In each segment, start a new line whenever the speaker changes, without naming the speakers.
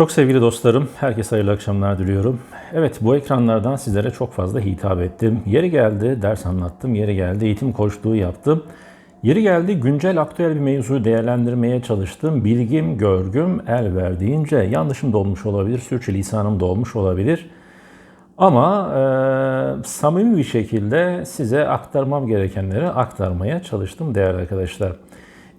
Çok sevgili dostlarım, herkese hayırlı akşamlar diliyorum. Evet, bu ekranlardan sizlere çok fazla hitap ettim. Yeri geldi ders anlattım, yeri geldi eğitim koçluğu yaptım. Yeri geldi güncel aktüel bir mevzuyu değerlendirmeye çalıştım. Bilgim, görgüm el verdiğince yanlışım da olmuş olabilir, sürçülisanım da olmuş olabilir. Ama e, samimi bir şekilde size aktarmam gerekenleri aktarmaya çalıştım değerli arkadaşlar.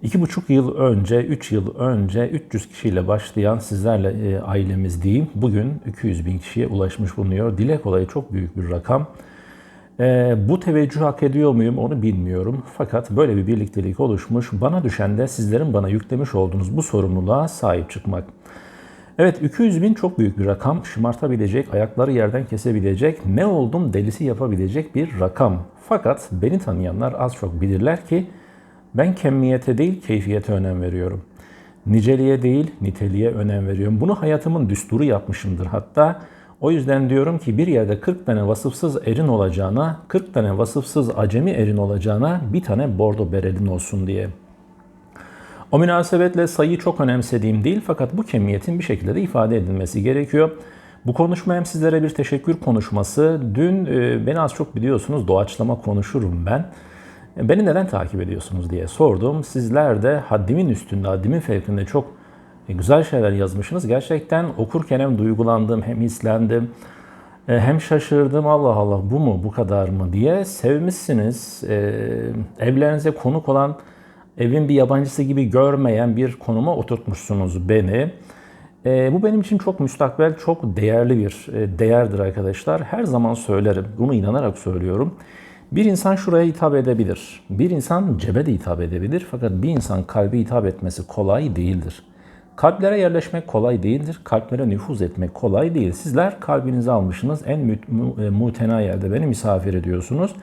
İki buçuk yıl önce, üç yıl önce 300 kişiyle başlayan sizlerle e, ailemiz diyeyim. Bugün 200 bin kişiye ulaşmış bulunuyor. Dile kolay çok büyük bir rakam. E, bu teveccüh hak ediyor muyum onu bilmiyorum. Fakat böyle bir birliktelik oluşmuş. Bana düşen de sizlerin bana yüklemiş olduğunuz bu sorumluluğa sahip çıkmak. Evet 200 bin çok büyük bir rakam. Şımartabilecek, ayakları yerden kesebilecek, ne oldum delisi yapabilecek bir rakam. Fakat beni tanıyanlar az çok bilirler ki ben kemmiyete değil keyfiyete önem veriyorum. Niceliğe değil niteliğe önem veriyorum. Bunu hayatımın düsturu yapmışımdır hatta. O yüzden diyorum ki bir yerde 40 tane vasıfsız erin olacağına, 40 tane vasıfsız acemi erin olacağına bir tane bordo berelin olsun diye. O münasebetle sayıyı çok önemsediğim değil fakat bu kemiyetin bir şekilde de ifade edilmesi gerekiyor. Bu konuşma hem sizlere bir teşekkür konuşması. Dün e, beni az çok biliyorsunuz doğaçlama konuşurum ben. E, beni neden takip ediyorsunuz diye sordum. Sizler de haddimin üstünde, haddimin fevkinde çok e, güzel şeyler yazmışsınız. Gerçekten okurken hem duygulandım hem hislendim. Hem şaşırdım Allah Allah bu mu bu kadar mı diye sevmişsiniz. Evlerinize konuk olan evin bir yabancısı gibi görmeyen bir konuma oturtmuşsunuz beni. E, bu benim için çok müstakbel, çok değerli bir e, değerdir arkadaşlar. Her zaman söylerim, bunu inanarak söylüyorum. Bir insan şuraya hitap edebilir. Bir insan cebe de hitap edebilir. Fakat bir insan kalbi hitap etmesi kolay değildir. Kalplere yerleşmek kolay değildir. Kalplere nüfuz etmek kolay değil. Sizler kalbinizi almışsınız. En mü, mü, e, mutena yerde beni misafir ediyorsunuz.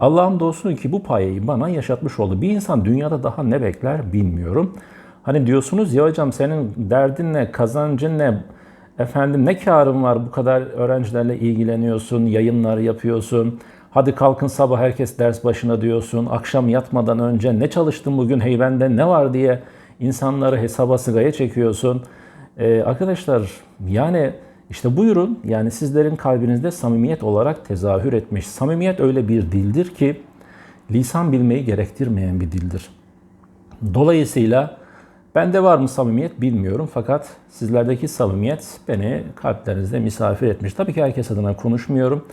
Allah'ım dostum ki bu payayı bana yaşatmış oldu. Bir insan dünyada daha ne bekler bilmiyorum. Hani diyorsunuz ya hocam senin derdin ne, kazancın ne, efendim ne karın var bu kadar öğrencilerle ilgileniyorsun, yayınlar yapıyorsun. Hadi kalkın sabah herkes ders başına diyorsun. Akşam yatmadan önce ne çalıştın bugün heyvende ne var diye insanları hesaba sıraya çekiyorsun. Ee, arkadaşlar yani işte buyurun yani sizlerin kalbinizde samimiyet olarak tezahür etmiş. Samimiyet öyle bir dildir ki lisan bilmeyi gerektirmeyen bir dildir. Dolayısıyla bende var mı samimiyet bilmiyorum fakat sizlerdeki samimiyet beni kalplerinizde misafir etmiş. Tabii ki herkes adına konuşmuyorum.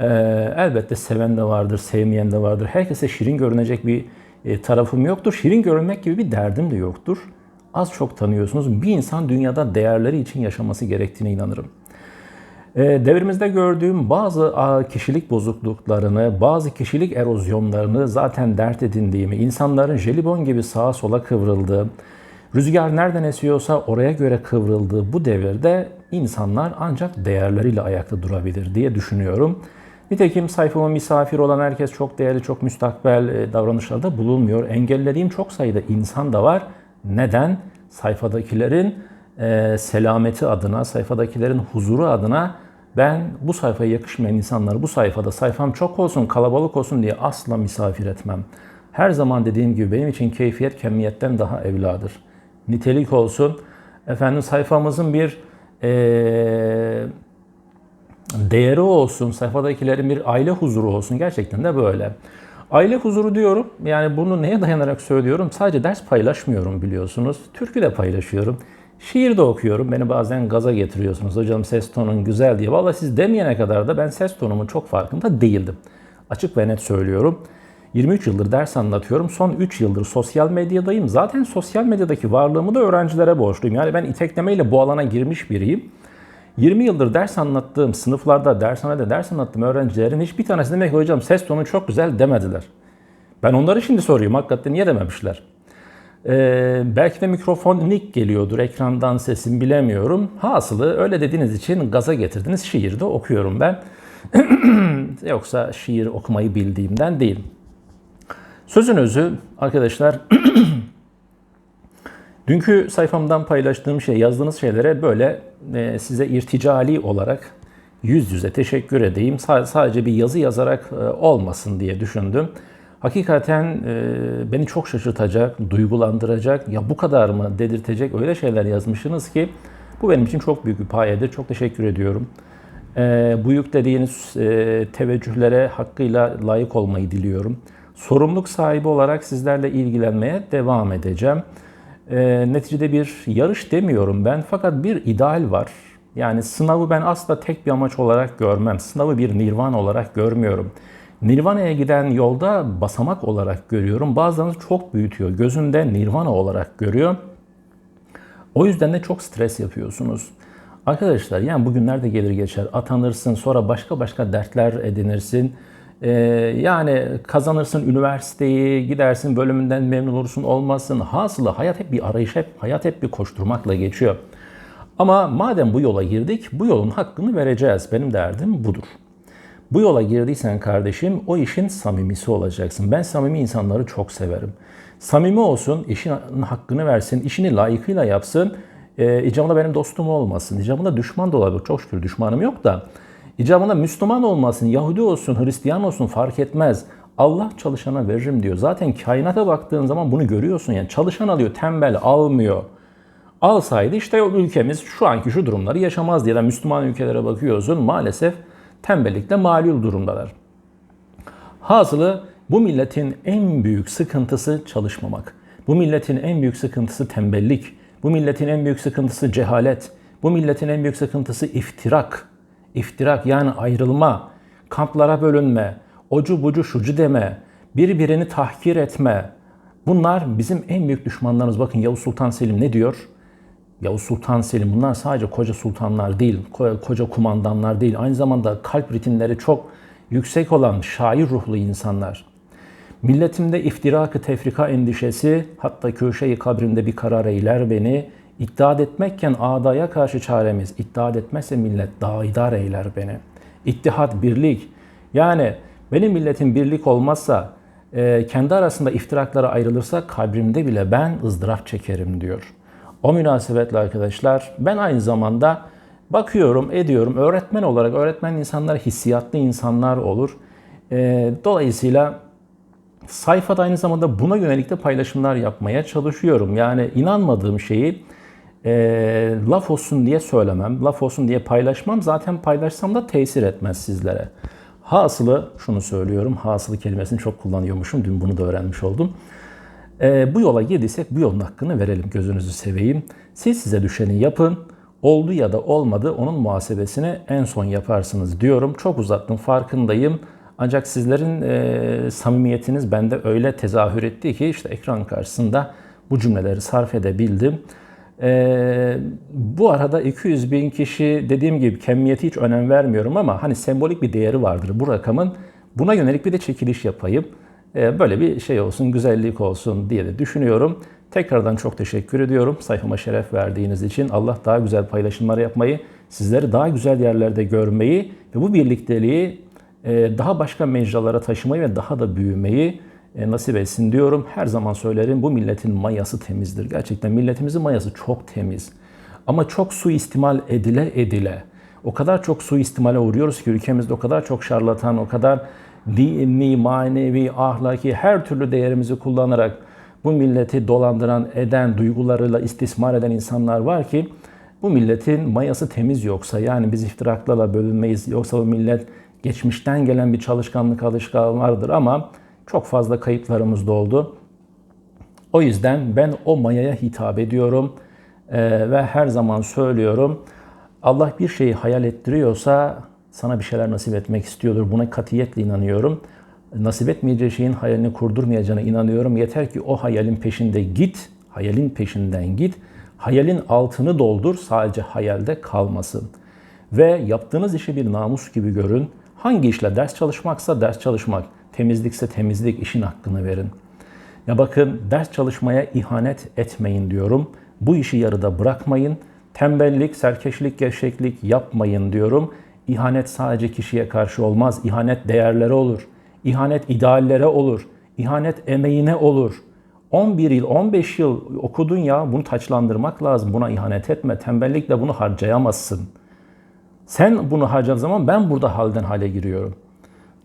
Ee, elbette seven de vardır, sevmeyen de vardır. Herkese şirin görünecek bir e, tarafım yoktur. Şirin görünmek gibi bir derdim de yoktur az çok tanıyorsunuz. Bir insan dünyada değerleri için yaşaması gerektiğine inanırım. Ee, devrimizde gördüğüm bazı kişilik bozukluklarını, bazı kişilik erozyonlarını zaten dert edindiğimi, insanların jelibon gibi sağa sola kıvrıldığı, rüzgar nereden esiyorsa oraya göre kıvrıldığı bu devirde insanlar ancak değerleriyle ayakta durabilir diye düşünüyorum. Nitekim sayfama misafir olan herkes çok değerli, çok müstakbel e, davranışlarda bulunmuyor. Engellediğim çok sayıda insan da var neden? Sayfadakilerin e, selameti adına, sayfadakilerin huzuru adına ben bu sayfaya yakışmayan insanları bu sayfada sayfam çok olsun, kalabalık olsun diye asla misafir etmem. Her zaman dediğim gibi benim için keyfiyet kemiyetten daha evladır. Nitelik olsun. Efendim sayfamızın bir e, değeri olsun, sayfadakilerin bir aile huzuru olsun. Gerçekten de böyle. Aile huzuru diyorum. Yani bunu neye dayanarak söylüyorum? Sadece ders paylaşmıyorum biliyorsunuz. Türkü de paylaşıyorum. Şiir de okuyorum. Beni bazen gaza getiriyorsunuz. Hocam ses tonun güzel diye. Vallahi siz demeyene kadar da ben ses tonumun çok farkında değildim. Açık ve net söylüyorum. 23 yıldır ders anlatıyorum. Son 3 yıldır sosyal medyadayım. Zaten sosyal medyadaki varlığımı da öğrencilere borçluyum. Yani ben iteklemeyle bu alana girmiş biriyim. 20 yıldır ders anlattığım sınıflarda, dershanede ders anlattığım öğrencilerin hiçbir tanesi demek ki hocam ses tonu çok güzel demediler. Ben onları şimdi soruyorum hakikaten niye dememişler. Ee, belki de mikrofon nick geliyordur ekrandan sesim bilemiyorum. Hasılı öyle dediğiniz için gaza getirdiniz. Şiir de okuyorum ben. Yoksa şiir okumayı bildiğimden değil. Sözün özü arkadaşlar Dünkü sayfamdan paylaştığım şey, yazdığınız şeylere böyle e, size irticali olarak yüz yüze teşekkür edeyim. S- sadece bir yazı yazarak e, olmasın diye düşündüm. Hakikaten e, beni çok şaşırtacak, duygulandıracak, ya bu kadar mı dedirtecek öyle şeyler yazmışsınız ki Bu benim için çok büyük bir payedir. Çok teşekkür ediyorum. Ee, bu yüklediğiniz e, teveccühlere hakkıyla layık olmayı diliyorum. Sorumluluk sahibi olarak sizlerle ilgilenmeye devam edeceğim. Ee, neticede bir yarış demiyorum ben fakat bir ideal var. Yani sınavı ben asla tek bir amaç olarak görmem. Sınavı bir nirvana olarak görmüyorum. Nirvana'ya giden yolda basamak olarak görüyorum. Bazılarınız çok büyütüyor. Gözünde nirvana olarak görüyor. O yüzden de çok stres yapıyorsunuz. Arkadaşlar yani bugünler de gelir geçer. Atanırsın sonra başka başka dertler edinirsin. Ee, yani kazanırsın üniversiteyi, gidersin bölümünden memnun olursun olmasın. Hasılı hayat hep bir arayış, hep hayat hep bir koşturmakla geçiyor. Ama madem bu yola girdik, bu yolun hakkını vereceğiz. Benim derdim budur. Bu yola girdiysen kardeşim o işin samimisi olacaksın. Ben samimi insanları çok severim. Samimi olsun, işin hakkını versin, işini layıkıyla yapsın. E, icabında benim dostum olmasın. İcabında düşman da olabilir. Çok şükür düşmanım yok da. İcabında Müslüman olmasın, Yahudi olsun, Hristiyan olsun fark etmez. Allah çalışana veririm diyor. Zaten kainata baktığın zaman bunu görüyorsun. Yani çalışan alıyor, tembel almıyor. Alsaydı işte ülkemiz şu anki şu durumları yaşamaz diye de Müslüman ülkelere bakıyorsun maalesef tembellikle malul durumdalar. Hasılı bu milletin en büyük sıkıntısı çalışmamak. Bu milletin en büyük sıkıntısı tembellik. Bu milletin en büyük sıkıntısı cehalet. Bu milletin en büyük sıkıntısı iftirak. İftirak yani ayrılma, kamplara bölünme, ocu bucu şucu deme, birbirini tahkir etme. Bunlar bizim en büyük düşmanlarımız. Bakın Yavuz Sultan Selim ne diyor? Yavuz Sultan Selim bunlar sadece koca sultanlar değil, koca kumandanlar değil. Aynı zamanda kalp ritimleri çok yüksek olan şair ruhlu insanlar. Milletimde iftirakı tefrika endişesi, hatta köşeyi kabrimde bir karar eyler beni. İddiat etmekken adaya karşı çaremiz, iddiat etmezse millet daidar eyler beni. İttihat, birlik. Yani benim milletin birlik olmazsa, e, kendi arasında iftiraklara ayrılırsa kabrimde bile ben ızdırap çekerim diyor. O münasebetle arkadaşlar ben aynı zamanda bakıyorum, ediyorum. Öğretmen olarak öğretmen insanlar hissiyatlı insanlar olur. E, dolayısıyla sayfada aynı zamanda buna yönelik de paylaşımlar yapmaya çalışıyorum. Yani inanmadığım şeyi e, laf olsun diye söylemem, laf olsun diye paylaşmam. Zaten paylaşsam da tesir etmez sizlere. Hasılı şunu söylüyorum, hasılı kelimesini çok kullanıyormuşum. Dün bunu da öğrenmiş oldum. E, bu yola girdiysek bu yolun hakkını verelim gözünüzü seveyim. Siz size düşeni yapın. Oldu ya da olmadı onun muhasebesini en son yaparsınız diyorum. Çok uzattım farkındayım. Ancak sizlerin e, samimiyetiniz bende öyle tezahür etti ki işte ekran karşısında bu cümleleri sarf edebildim. E, bu arada 200 bin kişi dediğim gibi kemiyeti hiç önem vermiyorum ama hani sembolik bir değeri vardır bu rakamın. Buna yönelik bir de çekiliş yapayım. E, böyle bir şey olsun, güzellik olsun diye de düşünüyorum. Tekrardan çok teşekkür ediyorum sayfama şeref verdiğiniz için. Allah daha güzel paylaşımlar yapmayı, sizleri daha güzel yerlerde görmeyi ve bu birlikteliği e, daha başka mecralara taşımayı ve daha da büyümeyi nasip etsin diyorum. Her zaman söylerim bu milletin mayası temizdir. Gerçekten milletimizin mayası çok temiz. Ama çok suistimal edile edile. O kadar çok suistimale uğruyoruz ki ülkemizde o kadar çok şarlatan, o kadar dini, manevi, ahlaki her türlü değerimizi kullanarak bu milleti dolandıran, eden, duygularıyla istismar eden insanlar var ki bu milletin mayası temiz yoksa yani biz iftiraklarla bölünmeyiz yoksa bu millet geçmişten gelen bir çalışkanlık alışkanlığı vardır ama çok fazla kayıplarımız da oldu. O yüzden ben o mayaya hitap ediyorum ee, ve her zaman söylüyorum. Allah bir şeyi hayal ettiriyorsa sana bir şeyler nasip etmek istiyordur. Buna katiyetle inanıyorum. Nasip etmeyeceği şeyin hayalini kurdurmayacağına inanıyorum. Yeter ki o hayalin peşinde git, hayalin peşinden git. Hayalin altını doldur, sadece hayalde kalmasın. Ve yaptığınız işi bir namus gibi görün. Hangi işle ders çalışmaksa ders çalışmak, temizlikse temizlik, işin hakkını verin. Ya bakın ders çalışmaya ihanet etmeyin diyorum. Bu işi yarıda bırakmayın. Tembellik, serkeşlik, gevşeklik yapmayın diyorum. İhanet sadece kişiye karşı olmaz. İhanet değerlere olur. İhanet ideallere olur. İhanet emeğine olur. 11 yıl, 15 yıl okudun ya bunu taçlandırmak lazım. Buna ihanet etme. Tembellikle bunu harcayamazsın. Sen bunu harcadığın zaman ben burada halden hale giriyorum.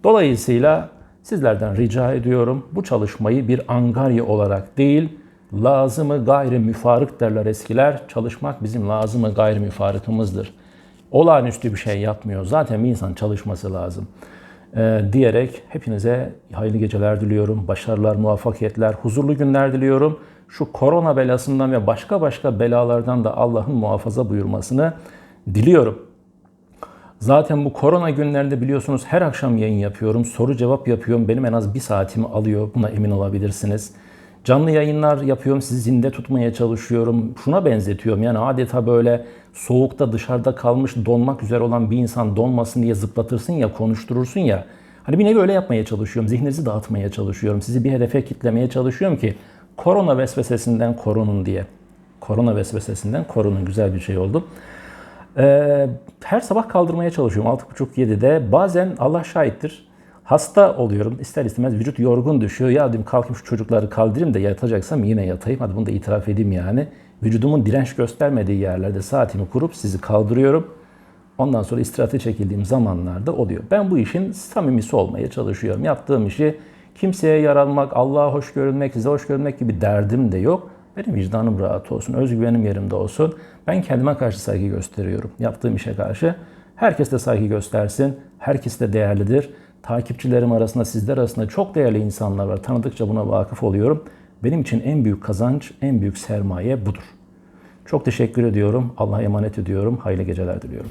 Dolayısıyla sizlerden rica ediyorum bu çalışmayı bir angarya olarak değil, Lazımı gayri müfarık derler eskiler. Çalışmak bizim lazımı gayri müfarıkımızdır. Olağanüstü bir şey yapmıyor. Zaten bir insan çalışması lazım. Ee, diyerek hepinize hayırlı geceler diliyorum. Başarılar, muvaffakiyetler, huzurlu günler diliyorum. Şu korona belasından ve başka başka belalardan da Allah'ın muhafaza buyurmasını diliyorum. Zaten bu korona günlerinde biliyorsunuz her akşam yayın yapıyorum. Soru cevap yapıyorum. Benim en az bir saatimi alıyor. Buna emin olabilirsiniz. Canlı yayınlar yapıyorum. Sizi zinde tutmaya çalışıyorum. Şuna benzetiyorum. Yani adeta böyle soğukta dışarıda kalmış donmak üzere olan bir insan donmasın diye zıplatırsın ya konuşturursun ya. Hani bir nevi öyle yapmaya çalışıyorum. Zihninizi dağıtmaya çalışıyorum. Sizi bir hedefe kitlemeye çalışıyorum ki korona vesvesesinden korunun diye. Korona vesvesesinden korunun. Güzel bir şey oldu. Ee, her sabah kaldırmaya çalışıyorum 6.30-7'de. Bazen Allah şahittir hasta oluyorum. İster istemez vücut yorgun düşüyor. Ya diyorum kalkayım şu çocukları kaldırayım da yatacaksam yine yatayım. Hadi bunu da itiraf edeyim yani. Vücudumun direnç göstermediği yerlerde saatimi kurup sizi kaldırıyorum. Ondan sonra istirahate çekildiğim zamanlarda oluyor. Ben bu işin samimisi olmaya çalışıyorum. Yaptığım işi kimseye yaralmak, Allah'a hoş görünmek, size hoş görünmek gibi derdim de yok. Benim vicdanım rahat olsun, özgüvenim yerimde olsun. Ben kendime karşı saygı gösteriyorum. Yaptığım işe karşı. Herkes de saygı göstersin. Herkes de değerlidir. Takipçilerim arasında, sizler arasında çok değerli insanlar var. Tanıdıkça buna vakıf oluyorum. Benim için en büyük kazanç, en büyük sermaye budur. Çok teşekkür ediyorum. Allah'a emanet ediyorum. Hayırlı geceler diliyorum.